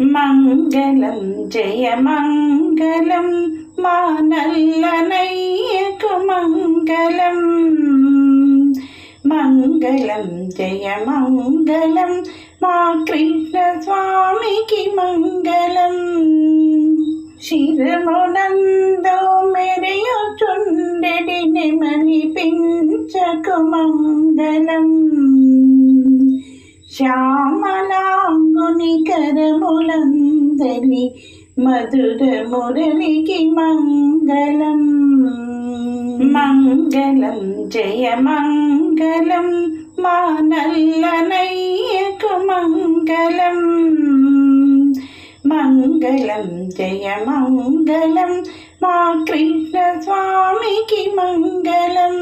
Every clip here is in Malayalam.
മംഗളം ജയമംഗളം മാനല്ലനയ്യക്കു മംഗളം മംഗളം മാ കൃഷ്ണസ്വാമിക്ക് മംഗളം ശിരമുനന്ദോ മെരയോ ചുണ്ടടിനെ മലിപ്പിഞ്ചകു മംഗളം ശ്യാമലാം నెమలిపించకు మంగళం కరములందరి మధుర మురళికి మంగళం. మంగళం జయ మంగళం మా నల్లనయ్యకు మంగళం. మంగళం జయ మంగళం మా కృష్ణ స్వామికి మంగళం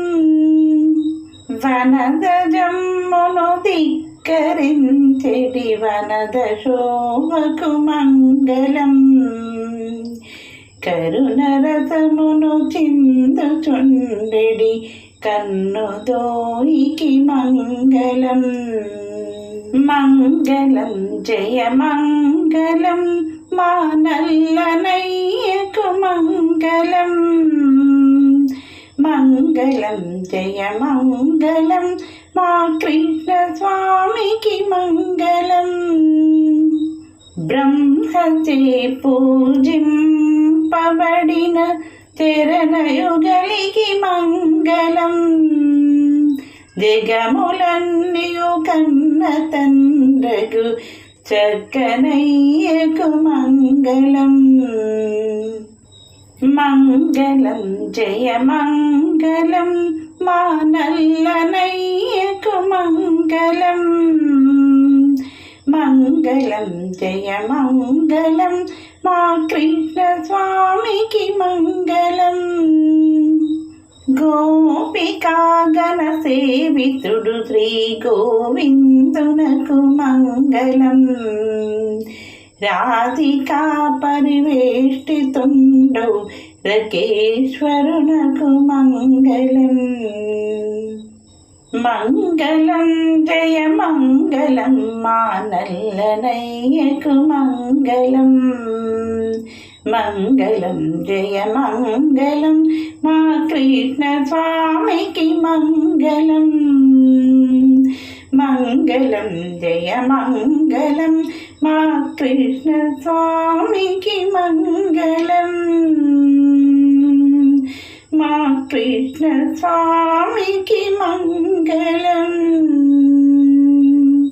వనదజమ్మును ధిక్కరించెడి వనద శోభకు మంగళం కరుణరథమును చిందుచుండెడి కన్నుదోయికి మంగళం మంగళం జయ మంగళం మా మంగళం జయ మంగళం. మా కృష్ణ స్వామికి మంగళం. బ్రహ్మచే పూజింపబడిన తెరనయుగలికి మంగళం. జగములన్నయు కన్న తండ్రగు చక్కనయ్యకు మంగళం. మంగళం. జయ మంగళం మా నల్లనయ్యకు మంగళం మంగళం జయ మంగళం మా కృష్ణ స్వామికి మంగళం గోపికాగణ సేవితుడు శ్రీ గోవిందునకు మంగళం రాధికా పరివేష్టితుండౌ రకేశ్వరునకు మంగళం మంగళం జయ మంగళం మా నల్లనయ్యకు మంగళం మంగళం జయ మంగళం మా కృష్ణ స్వామికి మంగళం మంగళం జయ మంగళం మా కృష్ణ స్వామికి మంగళం కృష్ణ స్వామికి మంగళం.